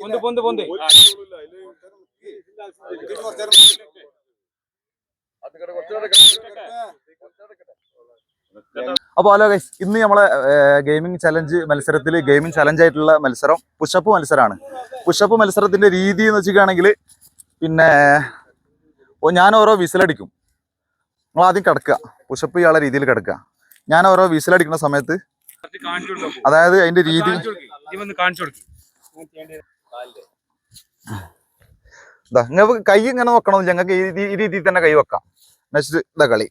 പൊന്ത് പൊന്ത് പൊന്ത്. അപ്പോൾ hello guys ഇന്ന് നമ്മളെ ഗെയിമിംഗ് ചലഞ്ച് മത്സരത്തിൽ ഗെയിമിംഗ് ചലഞ്ച് ആയിട്ടുള്ള മത്സരം പുഷപ്പ് മത്സരമാണ് പുഷപ്പ് മത്സരത്തിന്റെ രീതി എന്ന് വെച്ചിട്ടാണെങ്കിൽ പിന്നെ ഓ- ഞാൻ ഓരോ വിസിലടിക്കും നിങ്ങൾ ആദ്യം കിടക്കുക. പുഷപ്പ് ചെയ്യാനുള്ള രീതിയിൽ കിടക്കുക. ഞാൻ ഓരോ വിസിലടിക്കുന്ന സമയത്ത് അതായത് അതിന്റെ രീതി കാണിച്ചു കൊടുക്കും. നിങ്ങൾക്ക് കൈ ഇങ്ങനെ വെക്കണം? ഞങ്ങൾക്ക് ഈ രീതി- ഈ രീതിയിൽ തന്നെ കൈ വെക്കാം. നെക്സ്റ്റ് ഇതാ കളി.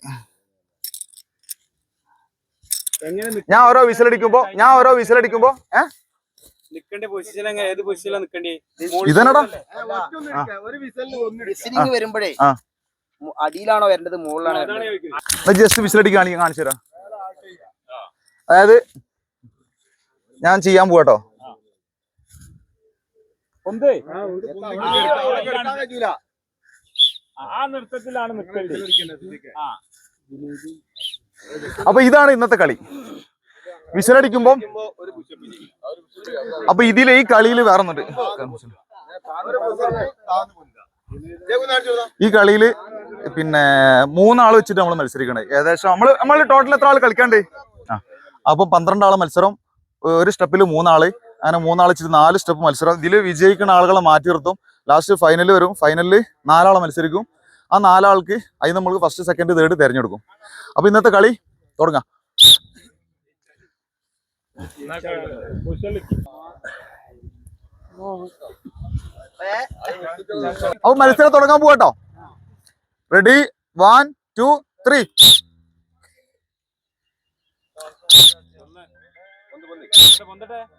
എങ്ങനെ ഞാൻ ഓരോ വിസിലടിക്കുമ്പോ ഞാൻ ഓരോ വിസിലടിക്കുമ്പോ ഏ? നിക്കണ്ടേ പൊസിഷൻ എങ്ങനെ? ഏത് പൊസിഷനിലാണ് നിക്കണ്ടേ? ഇതെന്നടാ? വിസിലിംഗ് വരുമ്പോഴേ അടിയിലാണോ വരേണ്ടത്? മുകളിലാണോ ജസ്റ്റ് വിസിലടി കാണിക്കാൻ കാണിച്ചു തരാം. അതായത് ഞാൻ ചെയ്യാൻ പോവാട്ടോ. പൊന്ത് ആ നൃത്തത്തിലാണ് നിൽക്കേണ്ടത്. ആ. അപ്പൊ ഇതാണ് ഇന്നത്തെ കളി. വിസിലടിക്കുമ്പോ അപ്പൊ ഇതിലെ ഈ കളിയിൽ വേറൊന്നുണ്ട്. ഈ കളിയിൽ പിന്നെ മൂന്നാൾ വെച്ചിട്ട് നമ്മൾ മത്സരിക്കണേ. ഏകദേശം നമ്മൾ നമ്മൾ ടോട്ടൽ എത്ര ആൾ കളിക്കാണ്ട്? ആ. അപ്പൊ പന്ത്രണ്ട് ആളെ മത്സരം ഒരു സ്റ്റെപ്പിൽ മൂന്നാൾ. അങ്ങനെ മൂന്നാളെ വെച്ചിട്ട് നാല് സ്റ്റെപ്പ് മത്സരം. ഇതിൽ വിജയിക്കുന്ന ആളുകളെ മാറ്റി നിർത്തും. ലാസ്റ്റ് ഫൈനൽ വരും. ഫൈനലിൽ നാലാളെ മത്സരിക്കും. ആ നാലാൾക്ക് അതിന് നമ്മൾ ഫസ്റ്റ് സെക്കൻഡ് തേർഡ് തിരഞ്ഞെടുക്കും. അപ്പൊ ഇന്നത്തെ കളി തുടങ്ങാം. അപ്പൊ മത്സരം തുടങ്ങാൻ പോകട്ടോ റെഡി വൺ ടു ത്രീ ഒന്ന് പൊന്തണോ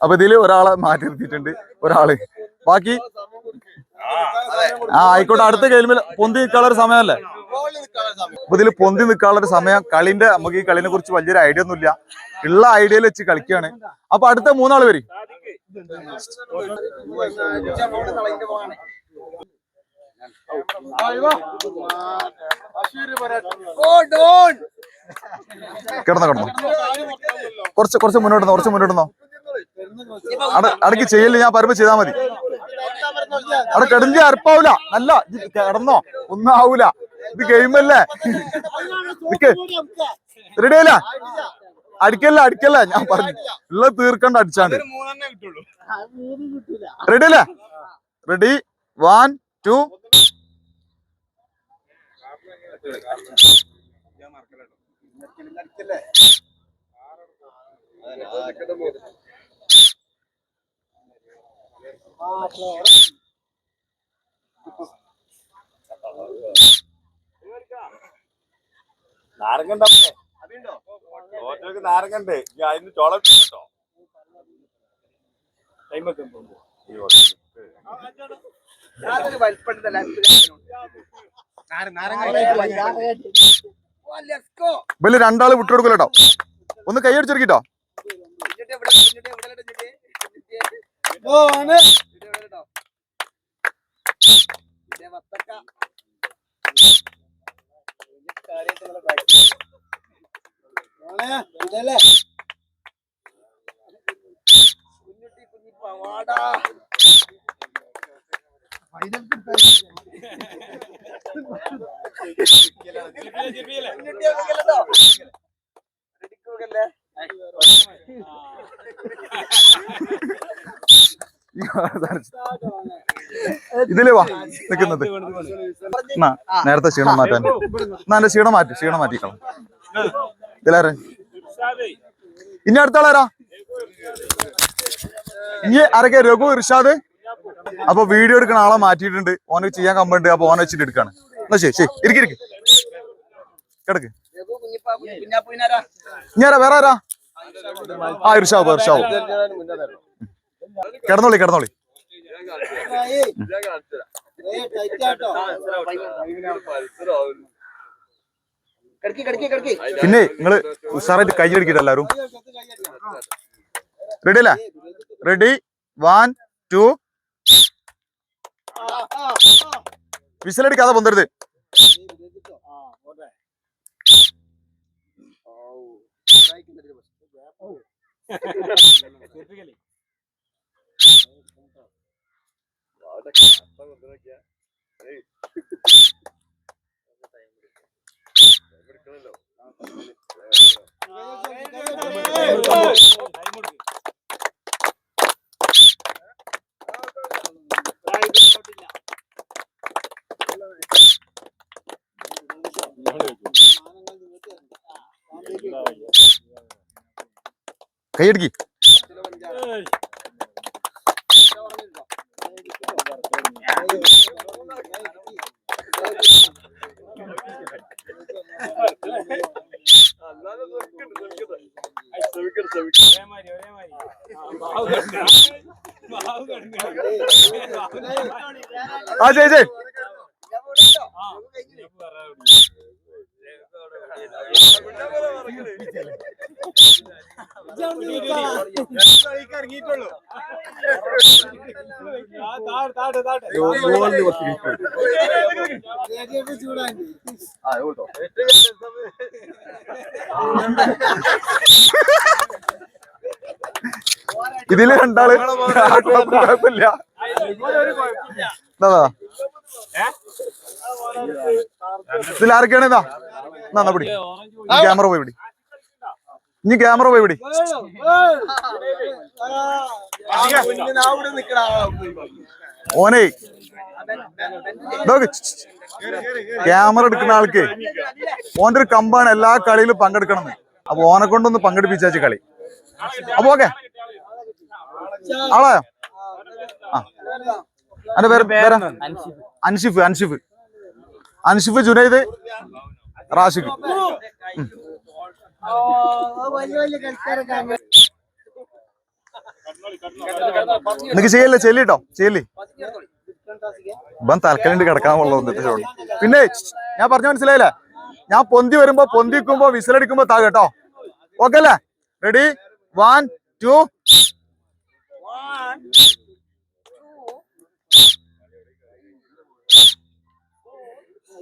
അപ്പൊ ഇതിൽ ഒരാളെ മാറ്റി നിർത്തിയിട്ടുണ്ട് ഒരാൾ. ബാക്കി? ആ ആയിക്കോട്ടെ. അടുത്ത ഗെയിമിൽ പൊന്തി നിൽക്കാനുള്ള ഒരു സമയമല്ലേ? അപ്പൊ ഇതിൽ പൊന്തി നിൽക്കാനുള്ള ഒരു സമയം. കളിന്റെ നമുക്ക് ഈ കളിനെ കുറിച്ച് വലിയൊരു ഐഡിയ ഒന്നുമില്ല. ഉള്ള ഐഡിയയിൽ വെച്ച് കളിക്കുകയാണ്. അപ്പൊ അടുത്ത മൂന്നാൾ വരും. കിടന്നോ കിടന്നോ. കുറച്ച് കുറച്ച് മുന്നോട്ട് കുറച്ച് മുന്നോട്ട് അട അടക്ക് ചെയ്യല്ലേ ഞാൻ പരമ്പ് ചെയ്താ മതി. അവിടെ കിടന്നി അറുപ്പാവൂല നല്ല കിടന്നോ ഒന്നും ആവൂല ഇത് ഗെയിമല്ലേ റെഡിയല്ല അടിക്കല്ല അടിക്കല്ല. ഞാൻ പറഞ്ഞു. ഉള്ള തീർക്കണ്ട അടിച്ചാണ്ട്. റെഡി അല്ലേ? റെഡി വൺ ടു നാരങ്ങണ്ടേ. അതിന് ചോളം കേട്ടോ. പൊന്ത് യാതൊരു വലിപ്പമുണ്ടല്ല ഇവൽ രണ്ടാൾ വിട്ടുകൊടുക്കലോ ഒന്ന് കൈ അടിച്ചെടുക്കിട്ടോ ഇതിൽ വാ നിക്കുന്നത് എന്നാ, നേരത്തെ ക്ഷീണം മാറ്റാൻ. എന്നാ എന്റെ ക്ഷീണം മാറ്റി ക്ഷീണം മാറ്റിക്കണം ഇതിലാരെ? ഇനി അടുത്ത ആളാരാ ഇനി ആരൊക്കെ? രഘു ഇർഷാദ്. അപ്പൊ വീഡിയോ എടുക്കുന്ന ആളെ മാറ്റിയിട്ടുണ്ട്. ഓനെ ചെയ്യാൻ കമ്പുണ്ട്. അപ്പൊ ഓനെ വെച്ചിട്ട് എടുക്കാണ്. എന്നാ ശരി ശരി. ഇരിക്ക് ഇരിക്ക്. കിടക്ക്. ഞാൻ വേറെ ആരാ? ആ ഇർഷാവ് ഇർഷാവ് കിടന്നോളി കിടന്നോളി. കിടക്കി പിന്നെ നിങ്ങൾ ഉഷാറായിട്ട് കൈ അടിക്കട്ടെ എല്ലാരും റെഡി അല്ലേ? റെഡി വൺ ടു വിസിലടിക്കാതെ പൊന്തരുത്. കൈ അടിക്കി ആ ജയ് ഇറങ്ങിയിട്ടുള്ളൂ ഇതിൽ രണ്ടാൾ കുഴപ്പമില്ല. ഇതാ, ഇതാ. ഇതിൽ ആരൊക്കെയാണ് ഇതാ? എന്നാ എന്നാ പിടി. ക്യാമറ പോയി പിടി. ഇനി ക്യാമറ പോയി പിടി. ഓനെ. ക്യാമറ എടുക്കുന്ന ആൾക്ക് ഓന്റെ ഒരു കമ്പാണ് എല്ലാ കളിയിലും പങ്കെടുക്കണം അപ്പൊ ഓനെ കൊണ്ടൊന്ന് പങ്കെടുപ്പിച്ചു കളി. അപ്പൊ ഓക്കെ. ആളായോ ആ. അന്റെ പേര് പേര്? അൻഷിഫ്. അൻഷിഫ് അൻഷിഫ്. ജുനൈദ് റാഷിഖ്. നിനക്ക് ചെയ്യല്ലേ ചെല്ലിട്ടോ ചെല്ലി. ഇവൻ തലക്കലുണ്ട് കിടക്കാൻ ഉള്ളത് പിന്നെ ഞാൻ പറഞ്ഞ മനസ്സിലായില്ലേ? ഞാൻ പൊന്തി വരുമ്പോ പൊന്തിക്കുമ്പോ വിസിലടിക്കുമ്പോ താ കേട്ടോ. ഓക്കെ അല്ലേ? റെഡി വൺ ടു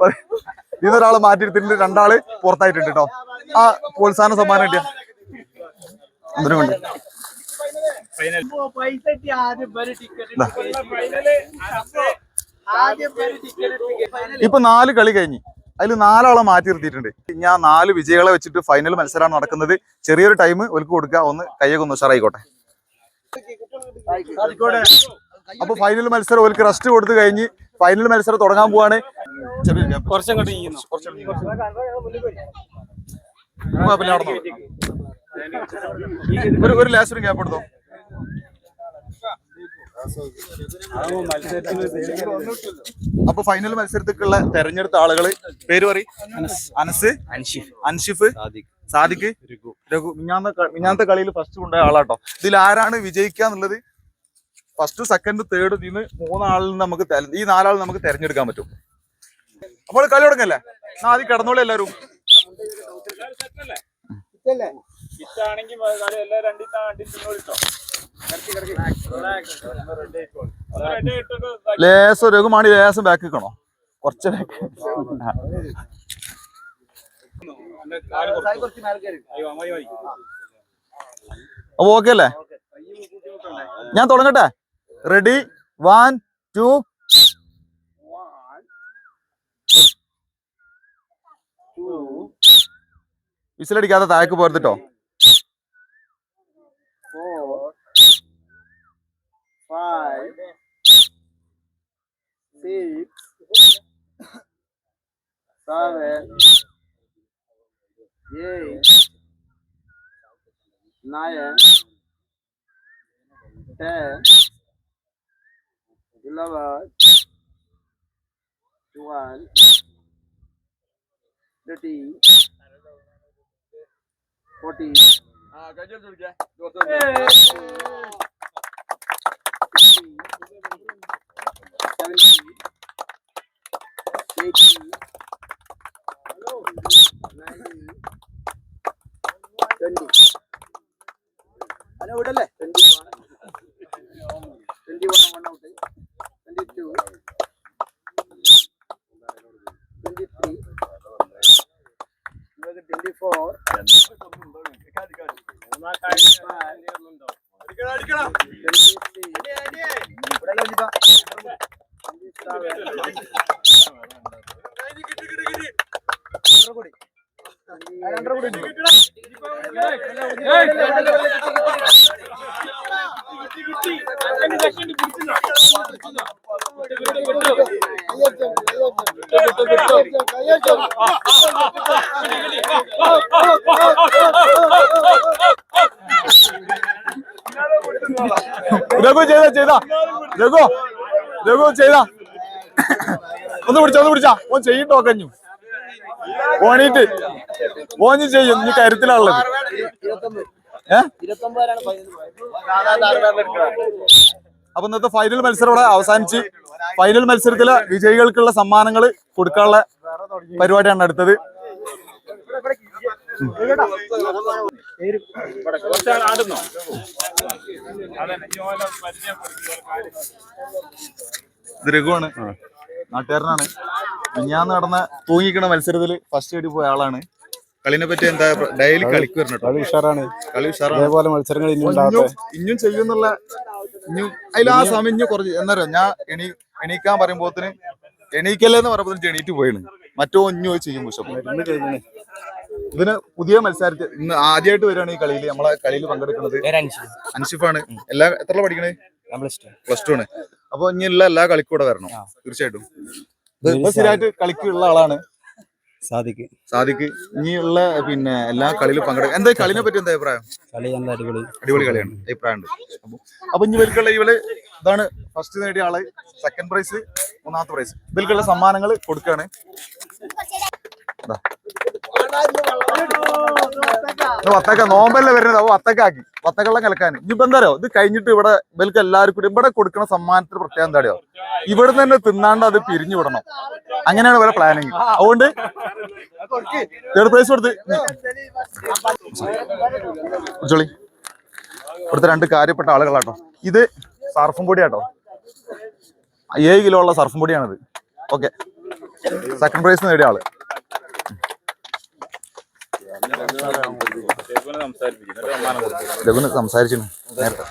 മാറ്റി മാറ്റിയെടുത്തിട്ടുണ്ട് രണ്ടാൾ പുറത്തായിട്ടുണ്ട് കേട്ടോ. ആ പ്രോത്സാഹന സമ്മാനം കിട്ടിയ? എന്തിനു കൊണ്ട് ഇപ്പൊ നാല് കളി കഴിഞ്ഞ്. അതിൽ നാലാളെ മാറ്റി നിർത്തിയിട്ടുണ്ട്. ഞാൻ നാല് വിജയികളെ വെച്ചിട്ട് ഫൈനൽ മത്സരമാണ് നടക്കുന്നത്. ചെറിയൊരു ടൈം ഒലുക്ക് കൊടുക്കുക. ഒന്ന് കയ്യൊക്കെ ഒന്ന് ഉഷാറായിക്കോട്ടെ. അപ്പൊ ഫൈനൽ മത്സരം ഒലുക്ക് റെസ്റ്റ് കൊടുത്തു കഴിഞ്ഞ് ഫൈനൽ മത്സരം തുടങ്ങാൻ പോവാണ്. ഒരു ലാസ്റ്റ് ഒരു ഗ്യാപ്പ് എടുത്തോ? അപ്പൊ ഫൈനൽ മത്സരത്തിലുള്ള തെരഞ്ഞെടുത്ത ആളുകൾ പേര് പറ അനസ് അൻഷിഫ്. സാദിഖ്. രഘു. മിഞ്ഞാന്ന മിഞ്ഞാന്ത മിഞ്ഞാന്നത്തെ കളിയിൽ ഫസ്റ്റ് കൊണ്ടുപോയ ആളാട്ടോ. ഇതിൽ ആരാണ് വിജയിക്കുക എന്നുള്ളത് ഫസ്റ്റ് സെക്കൻഡ് തേർഡ് ഇതിന്ന് മൂന്നാളിൽ നിന്ന് നമുക്ക് ഈ നാലാൾ നമുക്ക് തെരഞ്ഞെടുക്കാൻ പറ്റും. അപ്പോൾ കളി തുടങ്ങല്ലേ? എന്നാ ആദ്യം കിടന്നോളൂ എല്ലാവരും. ഇട്ടോ ലേസം രഘുമാണി ലേസം ബാക്ക് നിൽക്കണോ കുറച്ച് ബാക്ക് അപ്പൊ ഓക്കെ അല്ലേ? ഞാൻ തുടങ്ങട്ടെ. റെഡി വൺ ടു വിസിലടിക്കാതെ താഴേക്ക് പോരുത്തിട്ടോ seis, sete, eight, nine, ten, eleven, twelve, thirteen, fourteen. Ah, gajol jul gaya. Hello Raghu ചെയ്ത ചെയ്ത. രഘു രഘു ചെയ്ത. ഒന്ന് പിടിച്ച ഒന്ന് പിടിച്ച. ഓൻ ചെയ്യട്ടോ കഞ്ഞു ഓണീട്ട് ഓഞ്ഞ് ചെയ്യും നീ കരുത്തിലാണുള്ളത് അപ്പൊ ഇന്നത്തെ ഫൈനൽ മത്സരം ഇവിടെ അവസാനിച്ച് ഫൈനൽ മത്സരത്തിലെ വിജയികൾക്കുള്ള സമ്മാനങ്ങൾ കൊടുക്കാനുള്ള പരിപാടിയാണ് അടുത്തത്. രഘുവാണ്. നാട്ടുകാരനാണ്. ഞാൻ നടന്ന തൂങ്ങിക്കണ മത്സരത്തിൽ ഫസ്റ്റ് എടി പോയ ആളാണ്. കളിനെ പറ്റി എന്താ ഡെയിലി കളിക്കുവരണം കളി ഉഷാറാണ്. കളി ഉഷാറാണ്. അതേപോലെ മത്സരങ്ങൾ ഇനി ഉണ്ടാവട്ടെ. ചെയ്യുന്നുള്ള ഇഞ്ഞും അതിൽ ആ സമയം ഇഞ്ഞു കുറച്ച് എന്നറിയോ ഞാൻ എണീ എണീക്കാൻ പറയുമ്പോത്തിന് എണീക്കല്ലേന്ന് പറയുമ്പോൾ എണീറ്റ് പോയിന് മറ്റോ ഇഞ്ഞു പോയി ചെയ്യും പക്ഷെ. ഇന്ന് കഴിഞ്ഞു ഇതിന് പുതിയ മത്സരത്തിൽ ഇന്ന് ആദ്യമായിട്ട് വരികയാണ് ഈ കളിയിൽ നമ്മളെ കളിയിൽ പങ്കെടുക്കുന്നത്. അൻഷിഫാണ്. എല്ലാ എത്ര പഠിക്കണേ? പ്ലസ് ടു ആണ്. അപ്പൊ ഇനിയുള്ള എല്ലാ കളിക്കൂടെ കൂടെ വരണം. തീർച്ചയായിട്ടും. സ്ഥിരമായിട്ട് കളിക്കുള്ള ആളാണ്. സാധിക്ക് സാദിക്ക് ഇനിയുള്ള പിന്നെ എല്ലാ കളിയിലും പങ്കെടുക്കും എന്താ കളിനെ പറ്റി എന്താ അഭിപ്രായം? കളി നല്ല അടിപൊളി. അടിപൊളി കളിയാണ് അഭിപ്രായമുണ്ട്. അപ്പൊ ഇനി ഇവർക്കുള്ള ഇവൾ ഇതാണ് ഫസ്റ്റ് നേടിയ ആൾ. സെക്കൻഡ് പ്രൈസ് മൂന്നാമത്തെ പ്രൈസ് ഇവർക്കുള്ള സമ്മാനങ്ങൾ. ഇത് വത്തക്ക നോമ്പല്ലേ വരുന്നത്? അപ്പൊ വത്തക്കാക്കി. വത്തക്കള്ളം കലക്കാൻ ഇനിയിപ്പോ എന്താ ഇത് കഴിഞ്ഞിട്ട് ഇവിടെ ഇവർക്ക് എല്ലാവർക്കും കൂടി ഇവിടെ കൊടുക്കുന്ന സമ്മാനത്തിന് പ്രത്യേകം എന്താ അറിയോ? ഇവിടെ തന്നെ തിന്നാണ്ട് അത് പിരിഞ്ഞു വിടണം. അങ്ങനെയാണ് ഇവരെ പ്ലാനിങ് അതുകൊണ്ട് തേർഡ് പ്രൈസ് കൊടുത്ത്. ഉച്ചോളി ഇവിടുത്തെ രണ്ട് കാര്യപ്പെട്ട ആളുകളാട്ടോ. ഇത് സർഫും പൊടിയാട്ടോ. ഏഴ് കിലോ ഉള്ള സർഫും പൊടിയാണിത്. ഓക്കെ. സെക്കൻഡ് പ്രൈസ് നേടിയ ആൾ. രഘുന് സംസാരിച്ചിരുന്നു നേരത്തെ.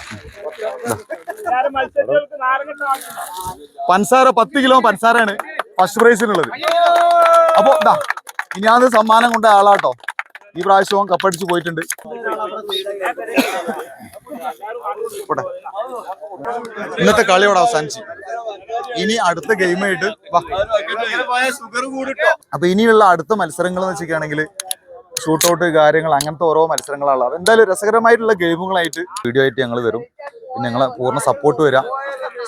പൻസാര പത്ത് കിലോ പൻസാരയാണ് ഫസ്റ്റ് പ്രൈസിനുള്ളത്. അപ്പൊ ഇതാ ഇനി അത് സമ്മാനം കൊണ്ട ആളാട്ടോ. ഈ പ്രാവശ്യവും കപ്പടിച്ച് പോയിട്ടുണ്ട്. പോട്ടെ. ഇന്നത്തെ കളിയോടെ അവസാനിച്ചു. ഇനി അടുത്ത ഗെയിമായിട്ട് അപ്പൊ ഇനിയുള്ള അടുത്ത മത്സരങ്ങൾ എന്ന് വെച്ചിരിക്കുകയാണെങ്കിൽ ഷൂട്ട് ഔട്ട് കാര്യങ്ങൾ അങ്ങനത്തെ ഓരോ മത്സരങ്ങളാണ്. എന്തായാലും രസകരമായിട്ടുള്ള ഗെയിമുകളായിട്ട് വീഡിയോ ആയിട്ട് ഞങ്ങൾ വരും. പിന്നെ ഞങ്ങളെ പൂർണ സപ്പോർട്ട് വരാം.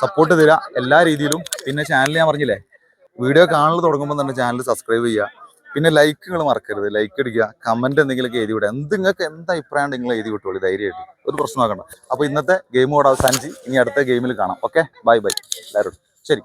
സപ്പോർട്ട് തരാം എല്ലാ രീതിയിലും. പിന്നെ ചാനൽ ഞാൻ പറഞ്ഞില്ലേ വീഡിയോ കാണൽ തുടങ്ങുമ്പോൾ തന്നെ ചാനൽ സബ്സ്ക്രൈബ് ചെയ്യുക പിന്നെ ലൈക്കുകൾ മറക്കരുത്. ലൈക്ക് അടിക്കുക കമന്റ് എന്തെങ്കിലുമൊക്കെ എഴുതി വിടുക. എന്ത് നിങ്ങൾക്ക് എന്ത് അഭിപ്രായം നിങ്ങൾ എഴുതി വിട്ടോളൂ ധൈര്യമായിട്ട്. ഒരു പ്രശ്നമാക്കണ്ട അപ്പോൾ ഇന്നത്തെ ഗെയിം കൂടെ അവസാനിച്ച് ഇനി അടുത്ത ഗെയിമിൽ കാണാം. ഓക്കെ ബൈ ബൈ എല്ലാവരും ശരി.